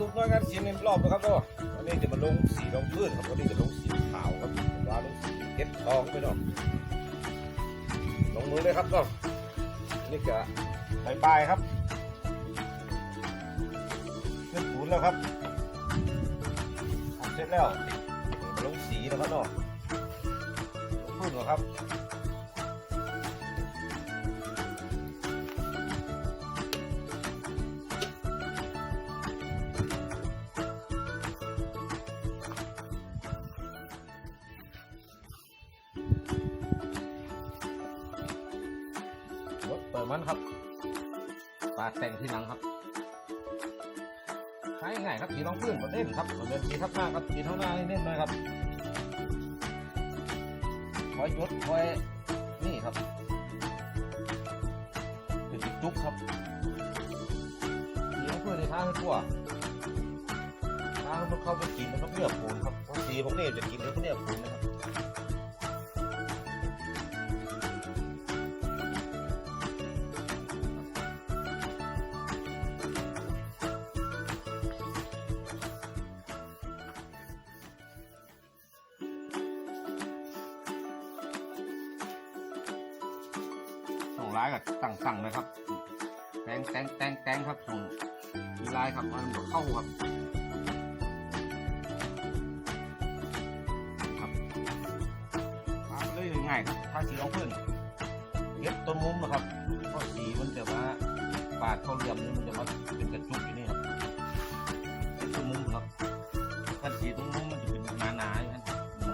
ทุกน้อยงานสีในรอบนะครับเนาะอันนี้จะมาลงสีรองพื้นครับวันนี้จะลงสีขาวครับว่าลงสีเก็ดทองไปเนาะลงมือเลยครับเนาะนี่ก็บายบายครับขึ้นศูนย์แล้วครับทำเสร็จแล้วลงสีนะครับเนาะลงพื้นเหรอครับ มันครับปาดแต่งที่หลังครับใช้ง่ายครับสีรองพื้นก็เล่นครับเหมือนสีทับหน้าครับสีเท่าหน้าเล่นเลยครับคอยยดคอยนี่ครับเป็นจุกครับสีรองพื้นในท้าให้ทั่วท้าให้มันเข้าไปกินมันต้องเลือกปูนครับเพราะสีพวกนี้จะกินแล้วพวกนี้ปูนนะครับายกับตั้งสั่งนะครับ แตงแตงแตงแตงครับส่งมีลายครับมันเข้าครับครับมาเลยง่ายครับถ้าสีเอาเพื่นเก็บต้นมุมนะครับเพราะสีมันจะมาปาดเข้าเหลี่ยมนี่มันจะมาเป็นกระจุกอยู่นี่ครับต้นมุมครับถ้าสีตรงมุมมันจะเป็นหนาๆอย่างนั้น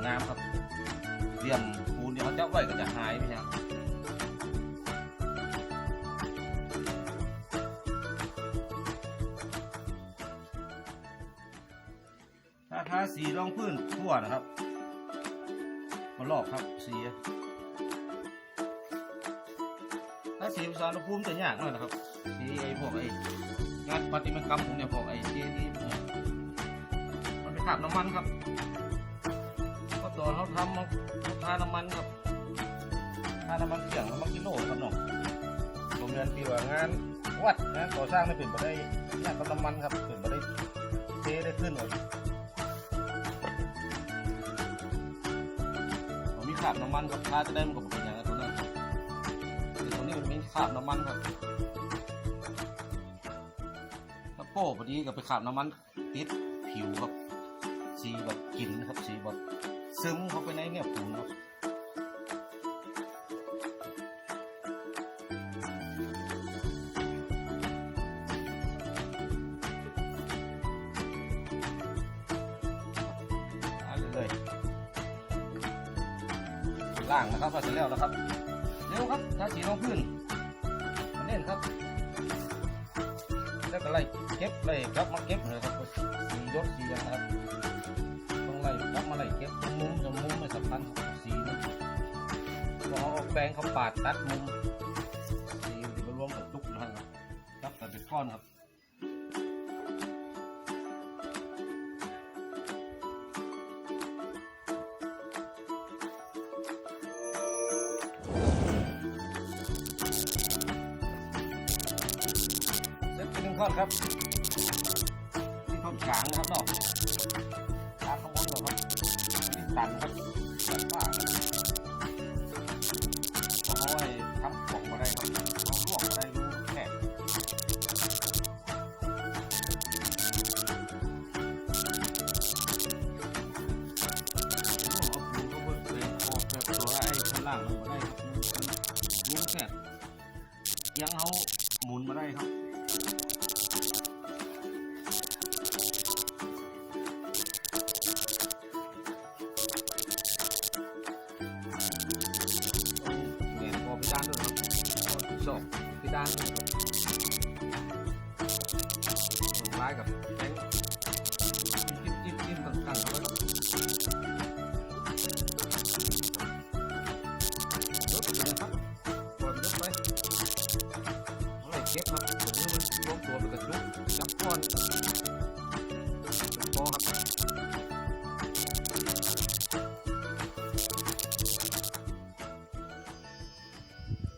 งามครับเหลี่ยมปูนที่เขาเจ้าไว้ก็จะหายไปครับ สีรองพื้นทั่วนะครับ มาลอกครับสีถ้าสีภาษาอุณหภูมิจะยากหน่อยนะครับสีไอพวกไองานปฏิมากรรมพวกเนี่ยพวกไอ้เจดีนี่มันไปขับน้ำมันครับก็ตัวเขาทำมาเขาทาน้ำมันครับทาน้ำมันเกี่ยงน้ำมันกิโลครับนาะโรงเรียนที่ว่างานวัดงานก่อสร้างไม่เป็นไปได้ยากกับน้ำมันครับเป็นไปได้เทได้ขึ้นเลยผมมี ขาดน้ำมันครับถ้าจะได้มันก็เป็นอย่างนั้นตัวนั้นครับแต่ตัวนี้มันมีขาดน้ำมันครับแล้วโป้พอดีกับไปขาดน้ำมันติดผิวครับสีแบบกลิ่นครับสีแบบซึมเข้าไปในเนี่ยผงครับ ล่างนะครับพอเสร็จแล้วนะครับเร็วครับทาสีรองพื้นมาเล่นครับ แล้วก็ไล่เก็บไล่กลับมาเก็บเลยครับสียศสีนะครับต้องไล่กลับมาไล่เก็บมุมตรงมุมไม่สำคัญครับสีนะพอเอาแปรงเขาปาดตัดมุมสีมันจะรวมกับจุกนะครับครับแต่เป็นก้อนครับ ก่อนครับ องพิดานด้วยครับส่งร้กับแบงจิ้มจิ้มจิ้มตั้งตั้งเอาไว้ครับยกไปเลยครับปล่อยมันยกไปอะไรเก็บครับผมนี่มันรวมตัวเป็นกระจุกจับก้อนเป็นพอ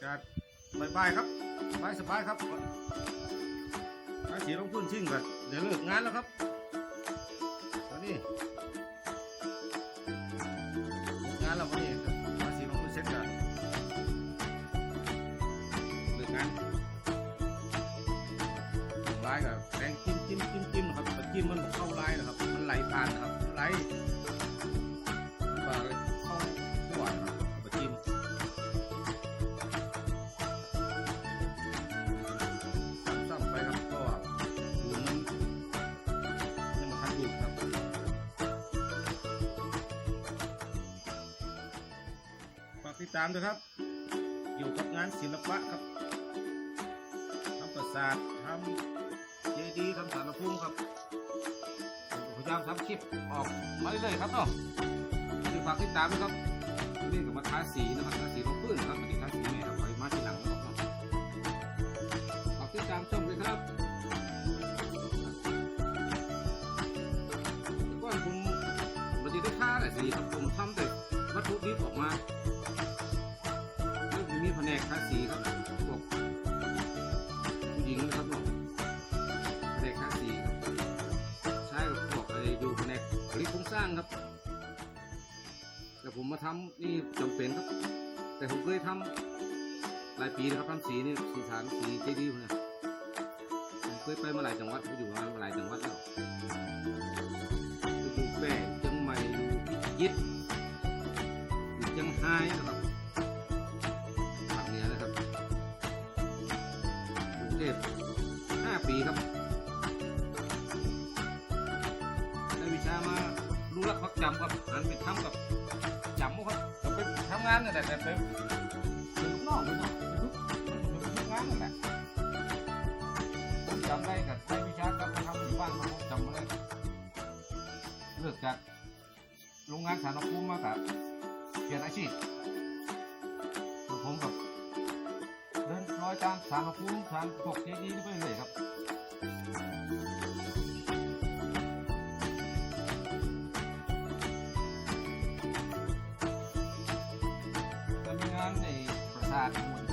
ครับบายบายครับ สบายสบายครับถ้าสีลงพื้นชิ่งกันเดี๋ยวเลิกงานแล้วครับตอนนี้งานแล้ววันนี้ครับมาสีลงมือเซ็ตกันเลิกงานลายกับแรงจิ้มจิ้มจิ้มจิ้มนะครับจิ้มมันเข้าลายนะครับ มันไหลผ่านนะครับไหล ตามด้วยครับ อยู่กับงานศิลปะครับทำประสาททำเจดีย์ทำสารภูมิครับผมพยายามทำคลิปออกมาเรื่อยๆครับเนาะคือฝากติดตามด้วยครับนี่กับมาทาสีนะครับทาสีลงพื้นนะครับไม่ได้ทาสีแม่ครับไปมาที่หลังนะครับฝากติดตามชมด้วยครับก่อนผมไม่ได้ทาแต่สีครับผมทำแต่ กทาสีครับพวกผู้หญิงนะครับเนาะแผนกทาสีใช้กับพวกไอ้อยู่แผนกผลิตโครงสร้างครับ แต่ผมมาทำนี่จำเป็นครับ แต่ผมเคยทำหลายปีนะครับทำสีนี่สีสารสีเจดีย์นี้ผมเคยไปมาหลายจังหวัดผมอยู่มาหลายจังหวัดแล้วอยู่แปร่เชียงใหม่ยู่พิจิตรอยู่เชียงรายนะครับ แหละแต่ไปเป็นลูกน้องไปเนาะไปทุกไปทุกงานนั่นแหละผมจำได้กับได้วิชากลับมาทำอยู่บ้านครับผมจำได้เลิกจากโรงงานสารภูมมากับเปลี่ยนอาชีพผมกับเดินรอยตามสารพระภูมสารพวกเจดีย์นี่ไปเลยครับาทหมุน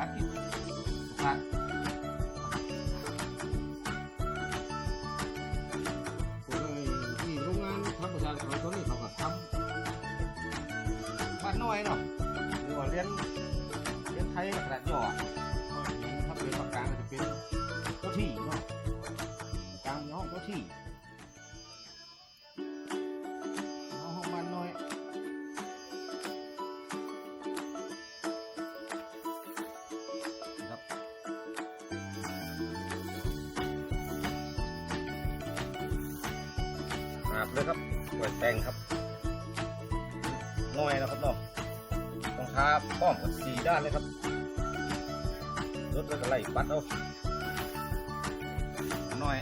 อาทิตย์ประสาผมเลยที่โรงงานทำประชาทเขาตอนนี้เขาก็ทำบ้านน้อยเนาะหรือว่าเรียนเรียนไทยกระดาษย่อ อาบเลยครับเปิดแต่งครับน้อยนะครับเนาะรองเท้าพร้อมกับสีด้านเลยครับรถแล้วก็ไล่ปัดเอาน่อย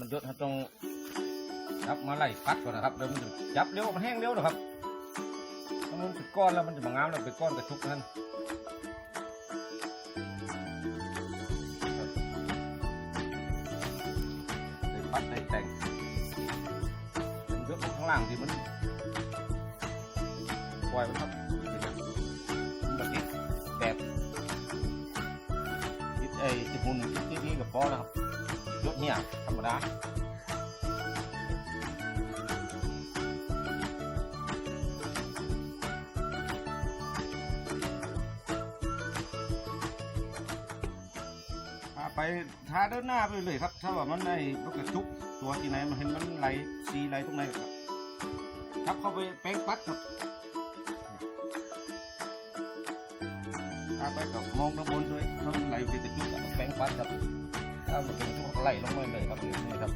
มันยศครับต้อง จับมาไล่ปัดก่อนนะครับเดี๋ยวมันจะจับเร็วมันแห้งเร็วนะครับถ้ามันเป็นก้อนแล้วมันจะมางามแล้วเป็นก้อนกระชุกนั่นได้ปัดได้แต่งเป็นยกข้างล่างที่มันปล่อยมันครับมันติดแบบไอ้ติมุนติดที่กับพอแล้วครับยกเนี่ยธรรมดา ทาไปทานหน้าไปเลยครับ ถ้าว่ามันในรถกระจุกตัวที่ไหนมันเห็นมันไหลซีไหลตรงไหนครับทับเข้าไปแป้งปัดครับทาไปกับมองด้านบนด้วยถ้ามันไหลไปตะจุกกับแป้งปัดครับถ้ามันเป็นช่วงไหลลงมาเลยครับนี่ครับ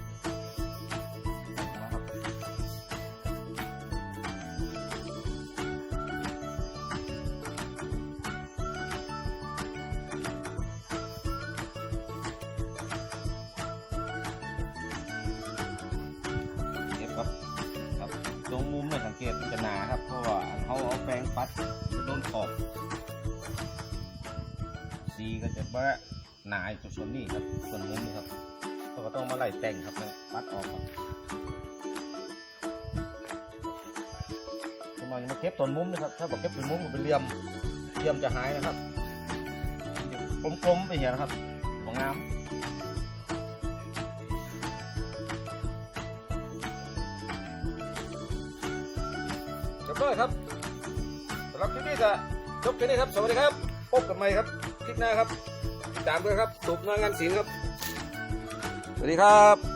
ขอบสีก็จะว่าหนาอยู่ส่วนนี้ครับ ส่วนมุมนี้ครับเราก็ต้องมาไล่แต่งครับเนี่ยปัดออกครับทำไมมาเก็บต้นมุมนะครับ ถ้าบอกเก็บเป็นมุมมันเป็นเหลี่ยมเหลี่ยมจะหายนะครับกลมๆไปเหี้ยนะครับของงามจบเลยครับ หรับคลิปนี้จะจบแค่นี้ครับ สวัสดีครับ พบกันใหม่ครับ คลิปหน้าครับติดตามด้วยครับสุบนางานศิลป์ครับ สวัสดีครับ